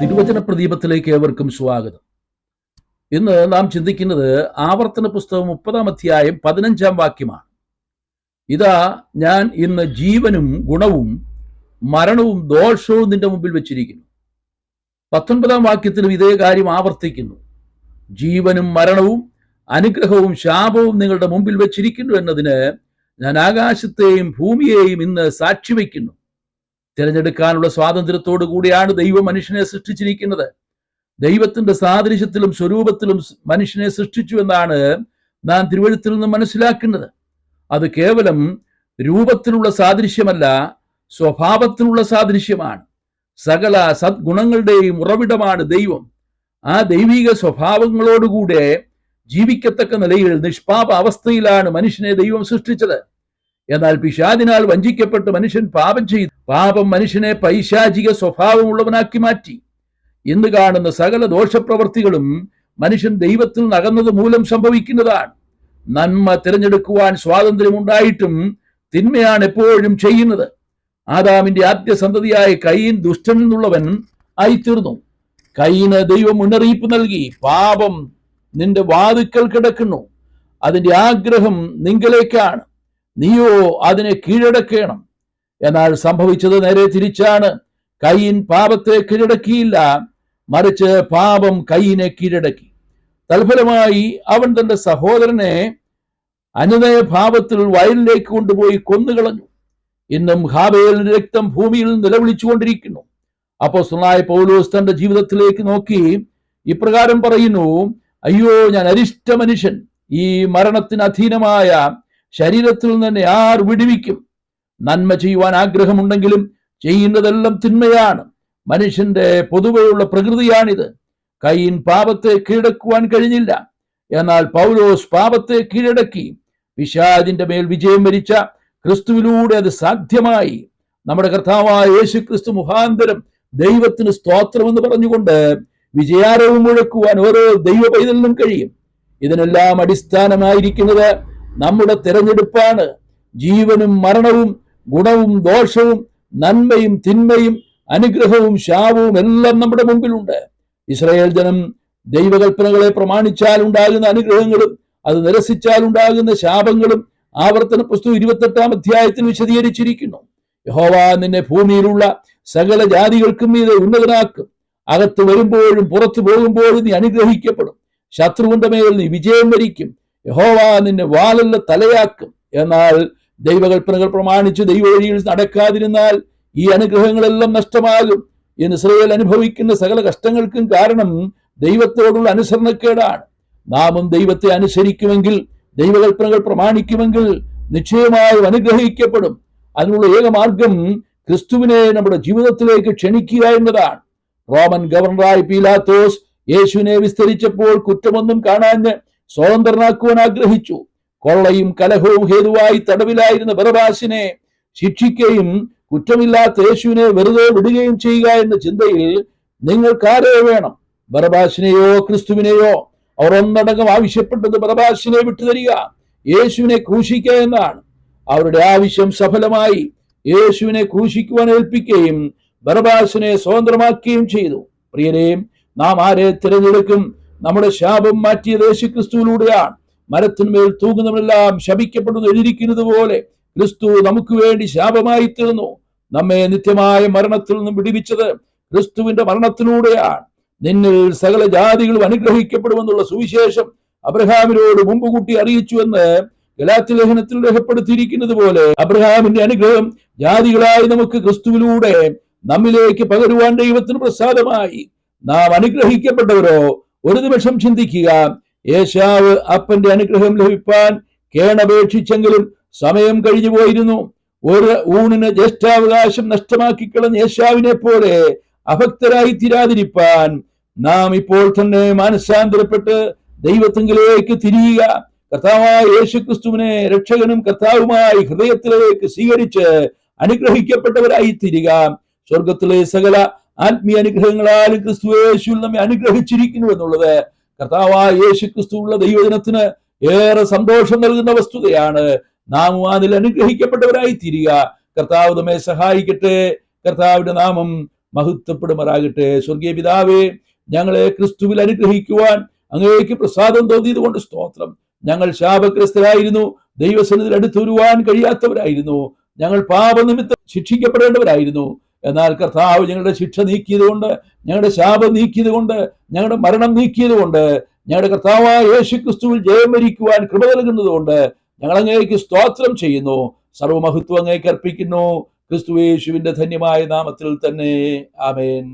തിരുവചന പ്രദീപത്തിലേക്ക് ഏവർക്കും സ്വാഗതം. ഇന്ന് നാം ചിന്തിക്കുന്നത് ആവർത്തന പുസ്തകം മുപ്പതാം അധ്യായം പതിനഞ്ചാം വാക്യമാണ്. ഇതാ ഞാൻ ഇന്ന് ജീവനും ഗുണവും മരണവും ദോഷവും നിന്റെ മുമ്പിൽ വെച്ചിരിക്കുന്നു. പത്തൊൻപതാം വാക്യത്തിലും ഇതേ കാര്യം ആവർത്തിക്കുന്നു. ജീവനും മരണവും അനുഗ്രഹവും ശാപവും നിങ്ങളുടെ മുമ്പിൽ വെച്ചിരിക്കുന്നു എന്നതിന് ഞാൻ ആകാശത്തെയും ഭൂമിയെയും ഇന്ന് സാക്ഷി വയ്ക്കുന്നു തിരഞ്ഞെടുക്കാനുള്ള സ്വാതന്ത്ര്യത്തോടു കൂടിയാണ് ദൈവം മനുഷ്യനെ സൃഷ്ടിച്ചിരിക്കുന്നത്. ദൈവത്തിന്റെ സാദൃശ്യത്തിലും സ്വരൂപത്തിലും മനുഷ്യനെ സൃഷ്ടിച്ചു എന്നാണ് നാം തിരുവഴുത്തിൽ നിന്ന് മനസ്സിലാക്കുന്നത്. അത് കേവലം രൂപത്തിലുള്ള സാദൃശ്യമല്ല സ്വഭാവത്തിലുള്ള സാദൃശ്യമാണ്. സകല സദ്ഗുണങ്ങളുടെയും ഉറവിടമാണ് ദൈവം. ആ ദൈവിക സ്വഭാവങ്ങളോടുകൂടെ ജീവിക്കത്തക്ക നിലയിൽ നിഷ്പാപ അവസ്ഥയിലാണ് മനുഷ്യനെ ദൈവം സൃഷ്ടിച്ചത്. എന്നാൽ പിശാദിനാൽ വഞ്ചിക്കപ്പെട്ട് മനുഷ്യൻ പാപം ചെയ്തു. പാപം മനുഷ്യനെ പൈശാചിക സ്വഭാവമുള്ളവനാക്കി മാറ്റി. ഇന്ന് കാണുന്ന സകല ദോഷപ്രവർത്തികളും മനുഷ്യൻ ദൈവത്തിൽ നകന്നത് മൂലം സംഭവിക്കുന്നതാണ്. നന്മ തിരഞ്ഞെടുക്കുവാൻ സ്വാതന്ത്ര്യമുണ്ടായിട്ടും തിന്മയാണ് എപ്പോഴും ചെയ്യുന്നത്. ആദാമിന്റെ ആദ്യ സന്തതിയായ കൈയിൻ ദുഷ്ടനിൽ നിന്നുള്ളവൻ ആയിത്തീർന്നു. കൈന് ദൈവം മുന്നറിയിപ്പ് നൽകി പാപം നിന്റെ വാതുക്കൽ കിടക്കുന്നു. അതിന്റെ ആഗ്രഹം നിങ്കലേക്കാണ് നീയോ അതിനെ കീഴടക്കണം. എന്നാൽ സംഭവിച്ചത് നേരെ തിരിച്ചാണ്. കൈയിൻ പാപത്തെ കീഴടക്കിയില്ല. മറിച്ച് പാപം കൈയിനെ കീഴടക്കി. തൽഫലമായി അവൻ തന്റെ സഹോദരനെ അനുനയ ഭാവത്തിൽ വയലിലേക്ക് കൊണ്ടുപോയി കൊന്നുകളഞ്ഞു. ഇന്നും ഹാബേലിന്റെ രക്തം ഭൂമിയിൽ നിലവിളിച്ചുകൊണ്ടിരിക്കുന്നു. അപ്പോ സുനായ പൗലോസ് തന്റെ ജീവിതത്തിലേക്ക് നോക്കി ഇപ്രകാരം പറയുന്നു അയ്യോ ഞാൻ അരിഷ്ട മനുഷ്യൻ ഈ മരണത്തിന് അധീനമായ ശരീരത്തിൽ നിന്ന് ആർ വിടുവിക്കും? നന്മ ചെയ്യുവാൻ ആഗ്രഹമുണ്ടെങ്കിലും ചെയ്യുന്നതെല്ലാം തിന്മയാണ്. മനുഷ്യന്റെ പൊതുവെയുള്ള പ്രകൃതിയാണിത്. കൈയിൻ പാപത്തെ കീഴടക്കുവാൻ കഴിഞ്ഞില്ല. എന്നാൽ പൗലോസ് പാപത്തെ കീഴടക്കി. വിഷാദിന്റെ മേൽ വിജയം വരിച്ച ക്രിസ്തുവിലൂടെ അത് സാധ്യമായി. നമ്മുടെ കർത്താവായ യേശു ക്രിസ്തു മുഖാന്തരം ദൈവത്തിന് സ്തോത്രം എന്ന് പറഞ്ഞുകൊണ്ട് വിജയാരവും മുഴക്കുവാൻ ഓരോ ദൈവ പൈതലിനും കഴിയും. ഇതിനെല്ലാം അടിസ്ഥാനമായിരിക്കുന്നത് നമ്മുടെ തിരഞ്ഞെടുപ്പാണ്. ജീവനും മരണവും ഗുണവും ദോഷവും നന്മയും തിന്മയും അനുഗ്രഹവും ശാപവും എല്ലാം നമ്മുടെ മുമ്പിലുണ്ട്. ഇസ്രയേൽ ജനം ദൈവകൽപ്പനകളെ പ്രമാണിച്ചാൽ ഉണ്ടാകുന്ന അനുഗ്രഹങ്ങളും അത് നിരസിച്ചാൽ ഉണ്ടാകുന്ന ശാപങ്ങളും ആവർത്തന പുസ്തകം ഇരുപത്തെട്ടാം അധ്യായത്തിൽ വിശദീകരിച്ചിരിക്കുന്നു. യഹോവ നിന്നെ ഭൂമിയിലുള്ള സകല ജാതികൾക്കും മീതെ ഉന്നതനാക്കും. അകത്ത് വരുമ്പോഴും പുറത്തു പോകുമ്പോഴും നീ അനുഗ്രഹിക്കപ്പെടും. ശത്രുവിന്റെ മേൽ നീ വിജയം വരിക്കും. യഹോവ നിന്നെ വാലല്ല തലയാക്കും. എന്നാൽ ദൈവകൽപ്പനകൾ പ്രമാണിച്ച് ദൈവവഴിയിൽ നടക്കാതിരുന്നാൽ ഈ അനുഗ്രഹങ്ങളെല്ലാം നഷ്ടമാകും. എന്ന് ഇസ്രയേൽ അനുഭവിക്കുന്ന സകല കഷ്ടങ്ങൾക്കും കാരണം ദൈവത്തോടുള്ള അനുസരണക്കേടാണ്. നാമും ദൈവത്തെ അനുസരിക്കുമെങ്കിൽ ദൈവകൽപ്പനകൾ പ്രമാണിക്കുമെങ്കിൽ നിശ്ചയമായും അനുഗ്രഹിക്കപ്പെടും. അതിനുള്ള ഏക മാർഗം ക്രിസ്തുവിനെ നമ്മുടെ ജീവിതത്തിലേക്ക് ക്ഷണിക്കുക എന്നതാണ്. റോമൻ ഗവർണറായി പീലാത്തോസ് യേശുവിനെ വിസ്തരിച്ചപ്പോൾ കുറ്റമൊന്നും കാണാഞ്ഞ് സ്വതന്ത്രനാക്കുവാൻ ആഗ്രഹിച്ചു കൊള്ളയും കലഹവും ഹേതുവായി തടവിലായിരുന്ന ബറബാസിനെ ശിക്ഷിക്കുകയും കുറ്റമില്ലാത്ത യേശുവിനെ വെറുതെ വിടുകയും ചെയ്യുക എന്ന ചിന്തയിൽ നിങ്ങൾക്കാരെ വേണം? ബറബാസിനെയോ ക്രിസ്തുവിനെയോ? അവർ ഒന്നടങ്കം ആവശ്യപ്പെട്ടത് ബറബാസിനെ വിട്ടുതരിക യേശുവിനെ ക്രൂശിക്കുക എന്നാണ്. അവരുടെ ആവശ്യം സഫലമായി യേശുവിനെ ക്രൂശിക്കുവാൻ ഏൽപ്പിക്കുകയും ബറബാസിനെ സ്വതന്ത്രമാക്കുകയും ചെയ്തു. പ്രിയരെയും നാം ആരെ തിരഞ്ഞെടുക്കും? നമ്മുടെ ശാപം മാറ്റിയത് യേശു ക്രിസ്തുവിലൂടെയാണ് മരത്തിന്മേൽ തൂങ്ങുന്നവരെല്ലാം ശപിക്കപ്പെടുന്നു എഴുതിയിരിക്കുന്നത് പോലെ ക്രിസ്തു നമുക്ക് വേണ്ടി ശാപമായി തീർന്നു. നമ്മെ നിത്യമായ മരണത്തിൽ നിന്നും വിടിവിച്ചത് ക്രിസ്തുവിന്റെ മരണത്തിലൂടെയാണ്. നിന്നിൽ സകല ജാതികളും അനുഗ്രഹിക്കപ്പെടുമെന്നുള്ള സുവിശേഷം അബ്രഹാമിനോട് മുമ്പ് കൂട്ടി അറിയിച്ചു എന്ന് ഗലാത്തി ലേഖനത്തിൽ രേഖപ്പെടുത്തിയിരിക്കുന്നത് പോലെ അബ്രഹാമിന്റെ അനുഗ്രഹം ജാതികളായി നമുക്ക് ക്രിസ്തുവിലൂടെ നമ്മിലേക്ക് പകരുവാൻ ദൈവത്തിന് പ്രസാദമായി. നാം അനുഗ്രഹിക്കപ്പെട്ടവരോ ഒരു നിമിഷം ചിന്തിക്കുക. യേശാവ് അപ്പന്റെ അനുഗ്രഹം ലഭിപ്പാൻ കേണപേക്ഷിച്ചെങ്കിലും സമയം കഴിഞ്ഞു പോയിരുന്നു. ഒരു ഊണിന് ജ്യേഷ്ഠാവകാശം നഷ്ടമാക്കിക്കളഞ്ഞ യേശാവിനെ പോലെ അഭക്തരായി തീരാതിരിപ്പാൻ നാം ഇപ്പോൾ തന്നെ മാനസാന്തരപ്പെട്ട് ദൈവത്തിങ്കിലേക്ക് തിരിയുക. കർത്താവായ യേശു ക്രിസ്തുവിനെ രക്ഷകനും കർത്താവുമായി ഹൃദയത്തിലേക്ക് സ്വീകരിച്ച് അനുഗ്രഹിക്കപ്പെട്ടവരായി തീരുക. സ്വർഗത്തിലെ സകല ആത്മീയ അനുഗ്രഹങ്ങളാലും ക്രിസ്തു യേശു നമ്മെ അനുഗ്രഹിച്ചിരിക്കുന്നു എന്നുള്ളത് കർത്താവായ യേശു ക്രിസ്തുവുള്ള ദൈവജനത്തിന് ഏറെ സന്തോഷം നൽകുന്ന വസ്തുതയാണ്. നാം അതിൽ അനുഗ്രഹിക്കപ്പെട്ടവരായി തീരുക കർത്താവ് നമ്മെ സഹായിക്കട്ടെ. കർത്താവിന്റെ നാമം മഹത്വപ്പെടുമാറാകട്ടെ. സ്വർഗീയ പിതാവേ ഞങ്ങളെ ക്രിസ്തുവിൽ അനുഗ്രഹിക്കുവാൻ അങ്ങേക്ക് പ്രസാദം തോന്നിയത് കൊണ്ട് സ്തോത്രം. ഞങ്ങൾ ശാപഗ്രസ്തരായിരുന്നു. ദൈവസന്നിധിയിൽ അടുത്തു വരുവാൻ കഴിയാത്തവരായിരുന്നു. ഞങ്ങൾ പാപനിമിത്തം ശിക്ഷിക്കപ്പെടേണ്ടവരായിരുന്നു. എന്നാൽ കർത്താവ് ഞങ്ങളുടെ ശിക്ഷ നീക്കിയത് കൊണ്ട് ഞങ്ങളുടെ ശാപം നീക്കിയത് കൊണ്ട് ഞങ്ങളുടെ മരണം നീക്കിയത് കൊണ്ട് ഞങ്ങളുടെ കർത്താവായ യേശു ക്രിസ്തുവിൽ ജയം വരിക്കുവാൻ കൃപ നൽകുന്നത് കൊണ്ട് ഞങ്ങൾ അങ്ങേക്ക് സ്തോത്രം ചെയ്യുന്നു. സർവമഹത്വം അങ്ങേക്ക് അർപ്പിക്കുന്നു. ക്രിസ്തു യേശുവിന്റെ ധന്യമായ നാമത്തിൽ തന്നെ. ആമേൻ.